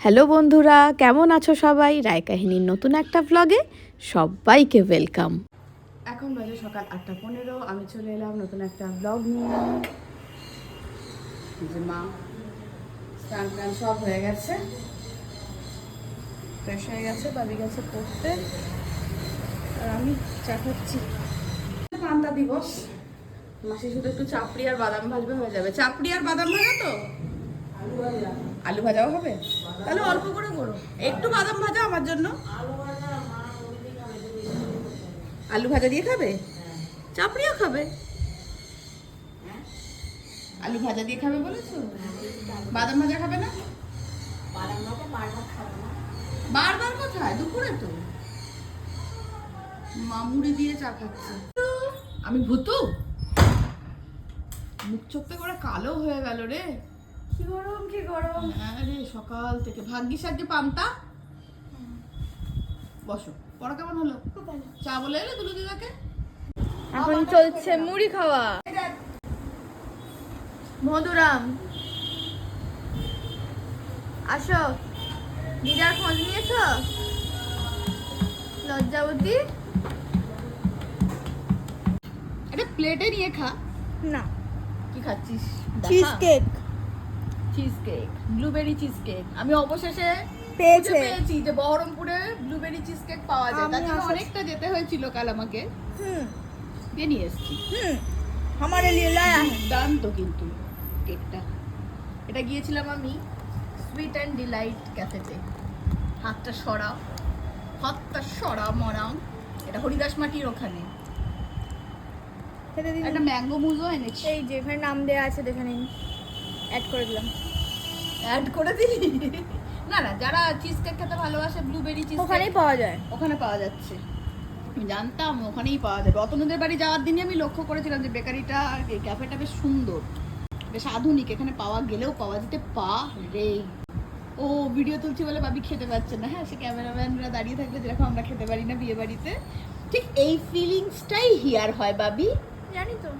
Hello বন্ধুরা কেমন আছো সবাই? রায় কাহিনীর নতুন একটা ব্লগে সবাইকে ওয়েলকাম এখন বাজে সকাল আটটা পনেরো আমি চলে এলাম নতুন একটা ব্লগ নিয়ে। যে মা স্নান টান সব হয়ে গেছে। ফ্রেশ হয়ে গেছে বাবি গেছে পড়তে। আর আমি চা খাচ্ছি। পান্তা দিবস। মাসি শুধু একটু চাপড়ি আর বাদাম ভাজবে হয়ে যাবে। চাপড়ি আর বাদাম ভাজা তো? আলু ভাজাও হবে? তাহলে অল্প করে করো। একটু বাদাম ভাজা আমার জন্য। আলু ভাজা দিয়ে খাবে? চাপড়িও খাবে। আলু ভাজা দিয়ে খাবে বলেছ? বাদাম ভাজা খাবে না? বারবার কোথায়? দুপুরে তো। মামুড়ি দিয়ে চা খাচ্ছে। আমি ভূতু? মুখ চোখতে করে কালো হয়ে গেল রে? কি গরম কি গরম? হ্যাঁ রে সকাল থেকে। ভাগ্যিস আজকে পান্তা। বসো পড়া কেমন হলো? চা বলে এলে দুলু দিদাকে? এখন চলছে মুড়ি খাওয়া। মধুরাম। আসো। দিদার খোঁজ নিয়েছ? লজ্জাবতী এটা প্লেটে নিয়ে খা। না। কি খাচ্ছিস? Cheese cake cheese cake blueberry cheese cake আমি অবশেষে পেয়েছি। যে বহরমপুরে ব্লুবেরি চিজ কেক পাওয়া যায়। তার জন্য অনেকটা যেতে হয়েছিল কাল আমাকে। হুম। দিয়ে নিয়ে এসেছি। হুম। আমারে লিয়ে লায়া দাম তো কিন্তু কেকটা এটা গিয়েছিলাম আমি সুইট অ্যান্ড ডিলাইট ক্যাফেতে হাতটা সরা হাতটা সরা মরাম এটা হরিদাস মাটির ওখানে। একটা ম্যাঙ্গো মুজও এনেছি। এই যেখানে নাম দেওয়া আছে দেখে নিন। অ্যাড করে দিলাম। অ্যাড করে দিলি না না যারা চিজ কেক খেতে ভালোবাসে ব্লুবেরি চিজ ওখানেই পাওয়া যায়। ওখানে পাওয়া যাচ্ছে। জানতাম ওখানেই পাওয়া যাবে। অতনুদের বাড়ি যাওয়ার দিনই আমি লক্ষ্য করেছিলাম যে বেকারিটা ক্যাফেটা বেশ সুন্দর। বেশ আধুনিক এখানে পাওয়া গেলেও পাওয়া যেতে পা রে ও ভিডিও তুলছি বলে বাবি খেতে পারছে না। হ্যাঁ সে ক্যামেরাম্যানরা দাঁড়িয়ে থাকবে যেরকম আমরা খেতে পারি না বিয়ে বাড়িতে। ঠিক এই ফিলিংসটাই হিয়ার হয় বাবি জানি তো।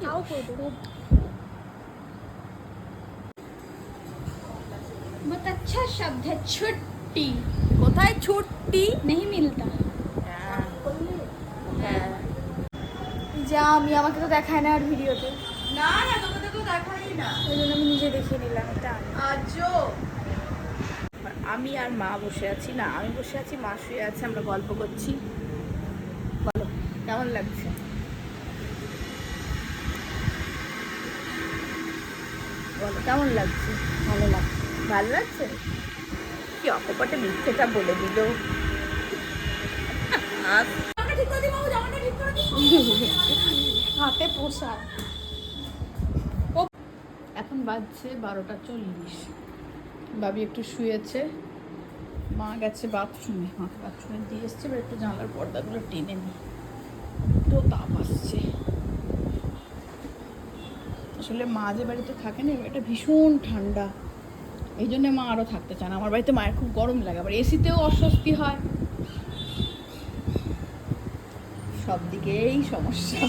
খাও করব। बहुत अच्छा शब्द है छुट्टी কোথায় ছুটি नहीं मिलता হ্যাঁ যা আমি আমাকে তো দেখায় না আর ভিডিওতে না না তোকে তো দেখাই না ওই জন্য আমি নিজে দেখিয়ে নিলাম এটা আমি। আজও আমি আর মা বসে আছি না আমি বসে আছি মা শুয়ে আছে আমরা গল্প করছি বলো কেমন লাগছে বলো কেমন লাগছে ভালো লাগছে ভালো লাগছে? কি অকপটে মিথ্যেটা বলে দিল। হাতে পোষা এখন বাজছে বারোটা চল্লিশ। বাবি একটু শুয়েছে। মা গেছে বাথরুমে মাকে বাথরুমে দিয়ে এসছে, এবার একটু জানলার পর্দাগুলো টেনে নিই। তো তাপ আসছে। আসলে মা যে বাড়িতে থাকে না এটা ভীষণ ঠান্ডা। এই জন্য মা আরও থাকতে চান আমার বাড়িতে মায়ের খুব গরম লাগে আবার এসিতেও অস্বস্তি হয়। সব দিকেই সমস্যা।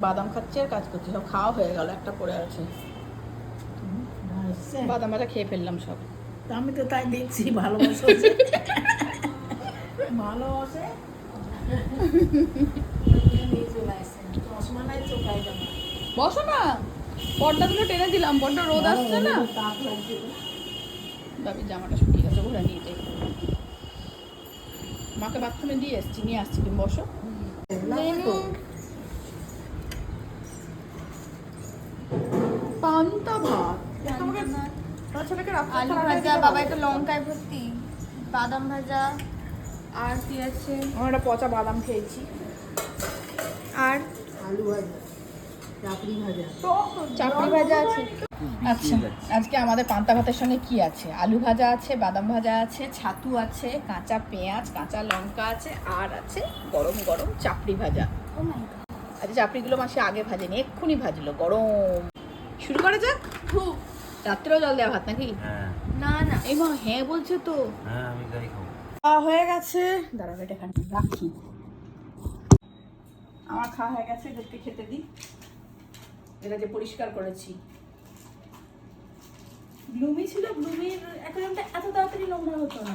বাদাম খাচ্ছে আর কাজ করছে সব খাওয়া হয়ে গেল একটা পড়ে আছে। বাদাম ভাজা খেয়ে ফেললাম সব। আমি তো তাই দেখছি ভালোবাসা ভালোবাসে? বসো না। পর্দাগুলো টেনে দিলাম বড্ড রোদ আসছে না? দাবি জামাটা শুকিয়ে গেছে ঘোরা নিয়ে যাই। মাকে বাথরুমে দিয়ে এসছি নিয়ে আসছি তুমি বসো। পান্তা ভাত। আলু ভাজা বাবা? এটা লঙ্কায় ভর্তি বাদাম ভাজা আর কি আছে? আমার একটা পচা বাদাম খেয়েছি। আর? আলু ভাজা। চাপড়ি ভাজা। আছে। আচ্ছা আজকে আমাদের পান্তা ভাতের সঙ্গে কি আছে? আলু ভাজা আছে বাদাম ভাজা আছে ছাতু আছে কাঁচা পেঁয়াজ কাঁচা লঙ্কা আছে আর আছে গরম গরম চাপড়ি ভাজা। আচ্ছা চাপড়িগুলো মাসে আগে ভাজেনি এক্ষুনি ভাজলো গরম। শুরু করা যাক? রাত্রেও জল দেওয়া ভাত নাকি? হ্যাঁ। না না। এই মা হ্যাঁ বলছে তো। হ্যাঁ আমি তাই খাব। খাওয়া হয়ে গেছে। দাঁড়াবে এটা রাখি। আমার খাওয়া হয়ে গেছে এদেরকে খেতে দিই। এটা যে পরিষ্কার করেছি। ব্লুমি ছিল, ব্লুমির অ্যাকোয়ারিয়ামটা এত তাড়াতাড়ি নোংরা হতো না।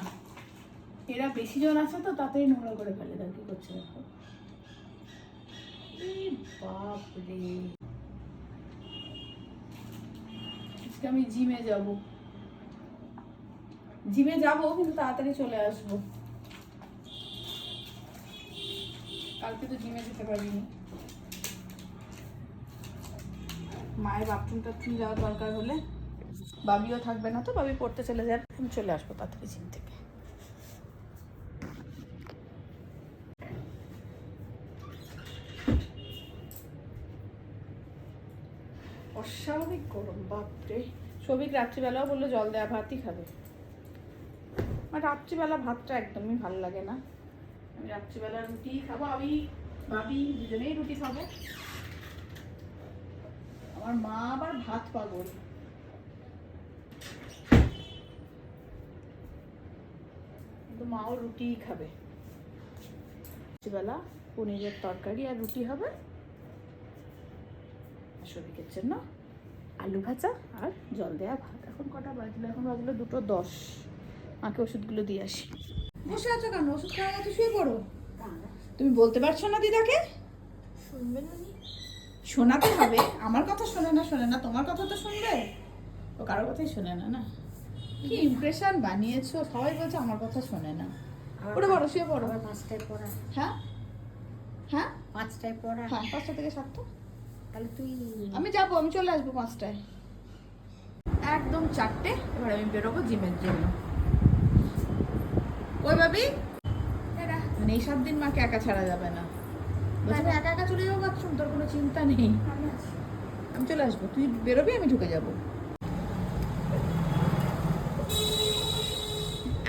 এরা বেশি জন আছে তো, তাতেই নোংরা করে ফেলে দেখ কি করছে দেখো। এই বাপ রে আজকে আমি জিমে যাব। জিমে যাব, কিন্তু তাড়াতাড়ি চলে আসব। কালকে তো জিমে যেতে পারিনি। মায়ের বাথরুম টাথরুম যাওয়ার দরকার হলে বাবিও থাকবে না তো, বাবি পড়তে চলে যাবে। আমি চলে আসব তাড়াতাড়ি জিম থেকে। অস্বাভাবিক গরম, বাপরে। সবিক রাত্রিবেলাও বলল, জল দেওয়া ভাতই খাবে। আমার রাত্রিবেলা ভাতটা একদমই ভালো লাগে না। আমি রাত্রিবেলা রুটি খাব, আমি ভাবি দুজনেই রুটি খাব। আমার মা আবার ভাত পাগল। কিন্তু মাও রুটিই খাবে। রাত্রিবেলা পনিরের তরকারি আর রুটি হবে। সবিকের জন্য আলু ভাজা আর জল দেওয়া ভাত। এখন কটা বাজলো? এখন বাজলো দুটো দশ। মাকে ওষুধগুলো দিয়ে আসি। বসে আছো কেন? ওষুধ খাওয়া গেছে, শুয়ে পড়ো। তুমি বলতে পারছ না দিদাকে? শুনবেন উনি শোনাতে হবে। আমার কথা শোনে না শোনে না তোমার কথা তো শুনবে। ও কারোর কথাই শোনে না না? কি ইমপ্রেশন বানিয়েছো? সবাই বলছে আমার কথা শোনে না। ওটা বড় শুয়ে পড়ো আবার পাঁচটায় পড়া। হ্যাঁ? হ্যাঁ? পাঁচটায় পড়া। হ্যাঁ পাঁচটা থেকে সাতটা? তাহলে তুই আমি যাব আমি চলে আসব পাঁচটায়। একদম চারটে এবার আমি বেরোবো জিমের জন্য। ওই ভাবি? মানে এই সাত দিন মাকে একা ছাড়া যাবে না। আমি একা একা চলে যাব বাথরুম তোর কোনো চিন্তা নেই। আমি চলে আসব তুই বেরোবি আমি ঢুকে যাব।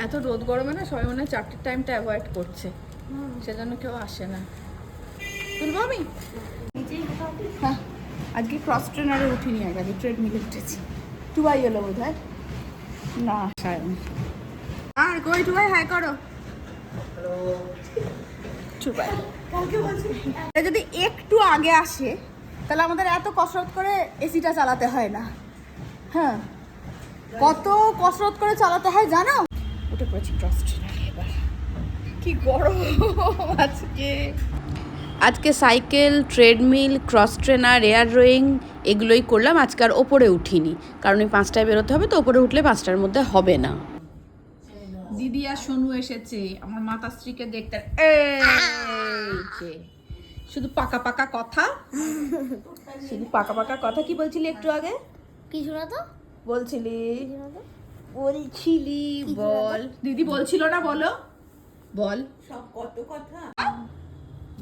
এত রোদ গরমে না সবাই মনে হয় চারটের টাইমটা অ্যাভয়েড করছে। সেজন্য কেউ আসে না। তুলবো আমি? হ্যাঁ আজকে ক্রস ট্রেনারে উঠিনি আগে আগে ট্রেডমিলে উঠেছি। টুবাই এলো বোধ হয় না সায়ন আর কই টুবাই হাই করো। টুবাই এটা যদি একটু আগে আসে, তাহলে আমাদের এত কসরত করে এসিটা চালাতে হয় না। হ্যাঁ। কত কসরত করে চালাতে হয় জানো? ক্রস ট্রেনারে এবার। কি গরম আজকে। আজকে cycle treadmill cross trainer air rowing এগুলোই করলাম। আজকে আর ওপরে উঠিনি। কারণ ওই পাঁচটায় বেরোতে হবে, তো ওপরে উঠলে পাঁচটার মধ্যে হবে না। দিদি আর সোনু এসেছে আমার মাতা স্ত্রীকে দেখতে। শুধু পাকা পাকা কথা? শুধু পাকা পাকা কথা কি বলছিলি একটু আগে? কিছু না তো। বলছিলি? বলছিলি বল। দিদি বলছিল না বলো। বল। সব কত কথা?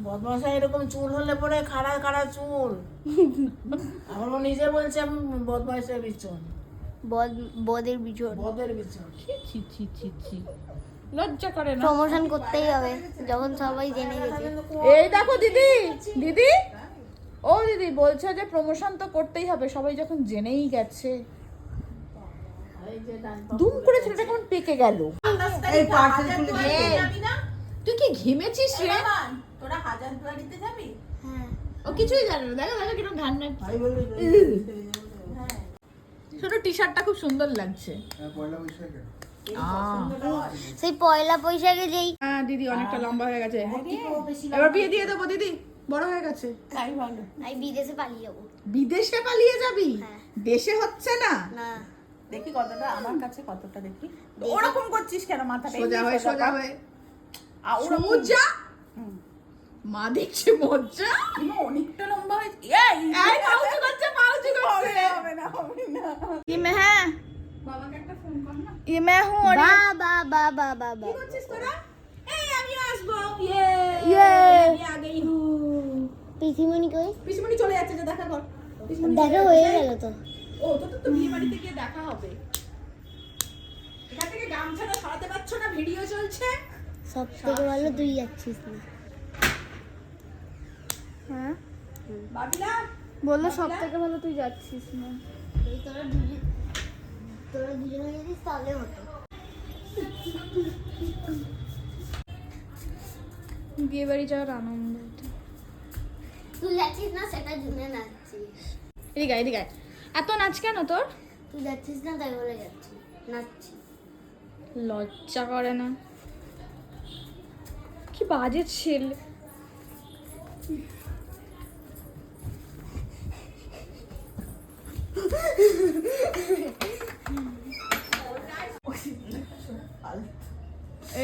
বদমাশা এরকম চুল হলে পরে খাড়া খাড়া চুল। আমার ও নিজে বলছে আমি বদমাইশের বিচন বদের বিজোর বদের বিচন ছি ছি ছি ছি লজ্জা করে না। প্রমোশন করতেই হবে যখন সবাই জেনে গেছে। এই দেখো দিদি দিদি। ও দিদি বলছে যে প্রমোশন তো করতেই হবে সবাই যখন জেনেই গেছে। দুম করে ছেলেটা কেমন পেকে গেল। এই পার্সেল খুলে তুই কি ঘেমেছিস রে? তোরা হাজার দুয়ারিতে যাবি? হ্যাঁ। ও কিছুই জানে না। দেখো দেখো কীরকম ঘান ছোট টি শার্টটা খুব সুন্দর লাগছে। সেই পয়লা বৈশাখে যেই হ্যাঁ দিদি অনেকটা লম্বা হয়ে গেছে। এবার বিয়ে দিয়ে দেবো দিদি। বড় হয়ে গেছে। তাই ভালো। আমি বিদেশে পালিয়ে যাব। বিদেশে পালিয়ে যাবি? হ্যাঁ। দেশে হচ্ছে না? না। দেখি কতটা আমার কাছে কতটা দেখি। ওরকম করছিস কেন মাথাটা? সোজা হয়ে সোজা হয়ে। সোজা? মা দেখছে মজ্জা ইমা, অনেকটা লম্বা হয়েছে এই, এই পাউচু করছে পাউচু করছে হবে না হবে না ये मैं है বাবাকে একটা ফোন কর না ये मैं हूँ और বা বা বা বা বা বা করছিস তোরা এই আমি আসবো ইয়ে ये আমি আগেই হু পিসিমণি কই পিসিমণি চলে যাচ্ছে যে দেখা কর পিসিমণি দেখা হয়ে গেল তো ও তো তো বিয়ে বাড়িতে গিয়ে দেখা হবে এখান থেকে গামছাটা সরাতে পারছো না ভিডিও চলছে সব থেকে ভালো তুই যাচ্ছিস না হ্যাঁ? বলল সব থেকে ভালো তুই যাচ্ছিস না তোরা দুজন তোরা দুজনে যদি তাহলে হতো। বিয়ে বাড়ি যাওয়ার আনন্দ তুই যাচ্ছিস না সেটা জুনে নাচছিস। এদিকে এদিকে। এত নাচ কেন তোর? তুই যাচ্ছিস না তাই বলে যাচ্ছি। নাচছি। লজ্জা করে না। কি বাজে ছেলে।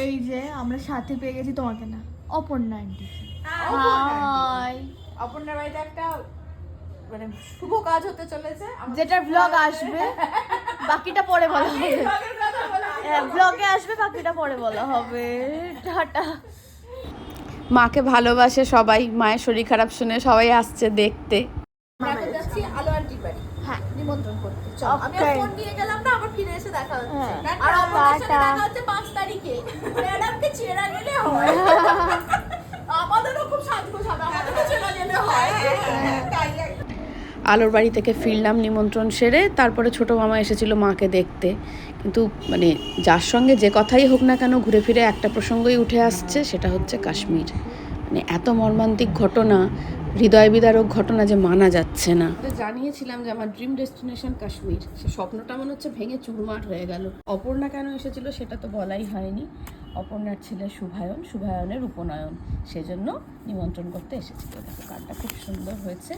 এই যে আমরা সাথে পেয়ে গেছি তোমাকে না অপর্ণা আন্টি হাই অপর্ণার বাড়িতে একটা মানে শুভ কাজ হতে চলেছে। যেটার ব্লগ আসবে বাকিটা পরে বলা হবে। ব্লগে আসবে বাকিটা পরে বলা হবে। টাটা। মাকে ভালোবাসে সবাই মায়ের শরীর খারাপ শুনে সবাই আসছে দেখতে আমরা এখন যাচ্ছি আলো আন্টির বাড়ি হ্যাঁ নিমন্ত্রণ করতে চল আমি ফোন নিয়ে গেলাম না আবার ফিরে এসে দেখা হচ্ছে। হ্যাঁ। আর আপনার সাথে দেখা হচ্ছে পাঁচ তারিখে। ম্যাডামকে চেনা গেলে হয়। আমাদেরও খুব সাজগোজ হবে আমাদেরও চেনা গেলে হয়। তাই আলোর বাড়ি থেকে ফিরলাম নিমন্ত্রণ সেরে তারপরে ছোট মামা এসেছিল মাকে দেখতে। কিন্তু মানে যার সঙ্গে যে কথাই হোক না কেন ঘুরে ফিরে একটা প্রসঙ্গই উঠে আসছে সেটা হচ্ছে কাশ্মীর। মানে এত মর্মান্তিক ঘটনা হৃদয় বিদারক ঘটনা যে মানা যাচ্ছে না। জানিয়েছিলাম যে আমার ড্রিম ডেস্টিনেশন কাশ্মীর সে স্বপ্নটা মনে হচ্ছে ভেঙে চুরমার হয়ে গেল। অপর্ণা কেন এসেছিল সেটা তো বলাই হয়নি। অপর্ণার ছেলে শুভায়ন শুভায়নের উপনয়ন সেজন্য নিমন্ত্রণ করতে এসেছিল। দেখো কার্ডটা খুব সুন্দর হয়েছে।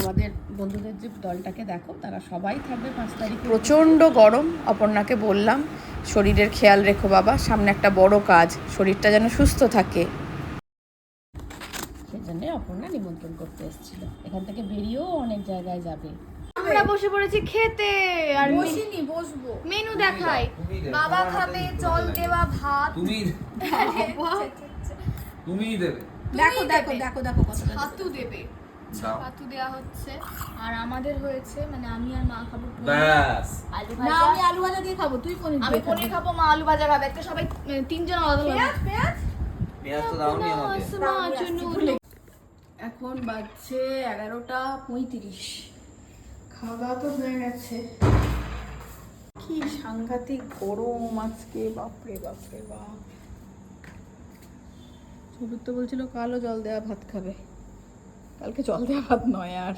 আমাদের বন্ধুদের যে দলটাকে দেখো তারা সবাই থাকবে পাঁচ তারিখ। প্রচণ্ড গরম অপর্ণাকে বললাম। শরীরের খেয়াল রেখো বাবা সামনে একটা বড় কাজ শরীরটা যেন সুস্থ থাকে সেজন্য নিমন্ত্রণ করতে এসেছিল। এখান থেকে বেরিয়েও অনেক জায়গায় যাবে। আমরা বসে পড়েছি খেতে আর বসিনি বসবো। মেনু দেখাই। বাবা খাবে জল দেওয়া ভাত। তুমি তুমিই দেবে। দেখো দেখো দেখো দেখো কত ছাতু দেবে। ছাতু দেওয়া হচ্ছে। আর আমাদের হয়েছে মানে আমি আর মা খাব ব্যাস। আলু না আমি আলু ভাজা দিয়ে খাব তুই পনির আমি পনির খাব। মা আলু ভাজা খাবে। একটা সবাই তিনজন আলাদা আলাদা। পেঁয়াজ পেঁয়াজ? পেঁয়াজ তো দাওনি আমাকে। এখন বাজছে এগারোটা পঁয়ত্রিশ। খাওয়া দাওয়া তো হয়ে গেছে। কি সাংঘাতিক গরম আজকে বাপরে বাপরে বাপ। তো বলছিল কালো জল দেওয়া ভাত খাবে। কালকে জল দেওয়া ভাত নয় আর।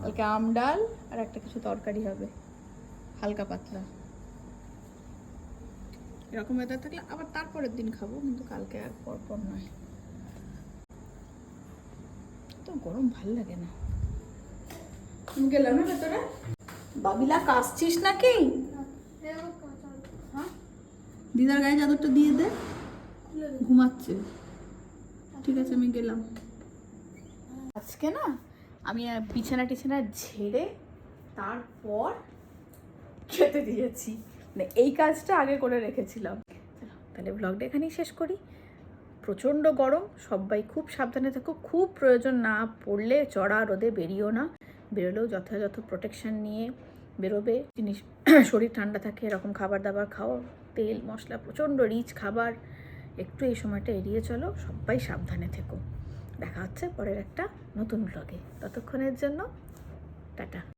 কালকে আম ডাল আর একটা কিছু তরকারি হবে। হালকা পাতলা। এরকম ওয়েদার থাকলে আবার তারপরের দিন খাব কিন্তু কালকে আর পরপর নয়। গরম ভালো লাগে না। গেলাম ভেতরে? বাবিলা, কাশছিস নাকি? হ্যাঁ? দিদার গায়ে চাদরটা দিয়ে দে। ঘুমাচ্ছে। ঠিক আছে, আমি গেলাম। আজকে না, আমি বিছানা টিছানা ঝেড়ে তারপর খেতে দিয়েছি। মানে এই কাজটা আগে করে রেখেছিলাম। তাহলে ব্লগটা এখানেই শেষ করি। প্রচণ্ড গরম, সবাই খুব সাবধানে থাকো। খুব প্রয়োজন না পড়লে চড়া রোদে বেরিয়েও না। বেরোলেও যথাযথ প্রোটেকশন নিয়ে বেরোবে। জিনিস শরীর ঠান্ডা থাকে, এরকম খাবার দাবার খাও, তেল, মশলা, প্রচণ্ড রিচ খাবার। একটু এই সময়টা এড়িয়ে চলো, সবাই সাবধানে থেকো। দেখা হচ্ছে পরের একটা নতুন ব্লগে ততক্ষণের জন্য, টাটা।